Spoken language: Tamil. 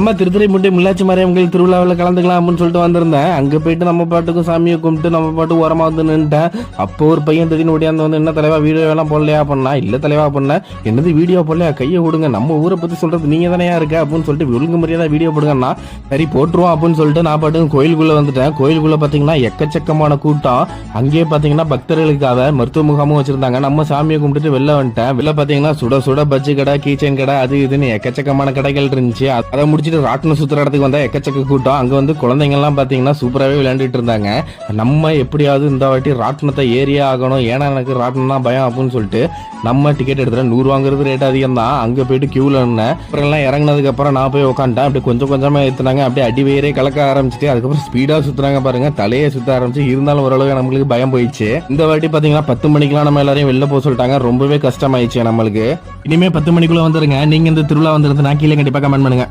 நம்ம திருத்துறைப்பூண்டி முள்ளாச்சி மாரியம்மன் திருவிழாவில் கலந்துக்கலாம் அப்படின்னு சொல்லிட்டு வந்திருந்தேன். அங்கே போயிட்டு நம்ம பாட்டுக்கும் சாமியை கும்பிட்டு நம்ம பாட்டு ஓரமாக வந்து நின்றுட்டேன் அப்போ ஒரு பையன் திடீர்னு ஓடியாந்து வந்து என்ன தலைவா வீடியோ எல்லாம் போடலையா? பண்ணா இல்லை தலைவா பண்ண என்னது வீடியோ போடலையா? கையை விடுங்க நம்ம ஊரை பற்றி சொல்றது நீங்க தானே இருக்க? அப்படின்னு சொல்லிட்டு ஒழுங்கு முறையாக வீடியோ போடுங்கன்னா சரி போட்டுருவோம் அப்படின்னு சொல்லிட்டு நான் பாட்டுக்கு கோயிலுக்குள்ளே வந்துட்டேன். கோயிலுக்குள்ள பார்த்தீங்கன்னா எக்கச்சக்கமான கூட்டம். அங்கேயே பார்த்தீங்கன்னா பக்தர்களுக்காக மருத்துவ முகாமும் வச்சிருந்தாங்க. நம்ம சாமியை கும்பிட்டுட்டு வெளில வந்துட்டேன். வெளில பார்த்தீங்கன்னா சுட சுட பஜ்ஜி கடை கீச்சன் கடை அது இதுன்னு எக்கச்சக்கமான கடைகள் இருந்துச்சு. அதை முடிச்சுட்டு ராட்டினம் சுத்துற இடத்துக்கு வந்தால் எக்கச்சக்க கூட்டம். அங்கே வந்து குழந்தைங்கள்லாம் பார்த்தீங்கன்னா சூப்பராகவே விளையாண்டுட்டு இருந்தாங்க. நம்ம எப்படியாவது இந்த வாட்டி ராட்டினத்தை ஏரியா ஆகணும். ஏன்னா எனக்கு ராட்டினம்னா பயம் அப்படின்னு சொல்லிட்டு நம்ம டிக்கெட் எடுத்துகிறேன் நூறு வாங்குறது ரேட் அதிகம் தான் அங்கே போயிட்டு க்யூவில் இருந்தேன் அப்புறம் எல்லாம் நான் போய் உட்காந்துட்டேன் அப்படி கொஞ்சம் கொஞ்சமாக ஏற்றுனாங்க அப்படியே அடி வயிறே கலக்க ஆரம்பிச்சிட்டு அதுக்கப்புறம் ஸ்பீடாக சுற்றுறாங்க பாருங்க. தலையே சுற்ற ஆரம்பிச்சு இருந்தாலும் ஓரளவு நம்மளுக்கு பயம் போயிடுச்சு. இந்த வாட்டி பார்த்தீங்கன்னா பத்து மணிக்கெலாம் நம்ம எல்லாரையும் வெளில போக சொல்லிட்டாங்க. ரொம்பவே கஷ்டமாயிடுச்சு நம்மளுக்கு. இனிமே பத்து மணிக்குள்ளே வந்துருங்க. நீங்கள் இந்த திருவிழா வந்திருந்து நான் கீழே கண்டிப்பாக கமெண்ட் பண்ணுங்க.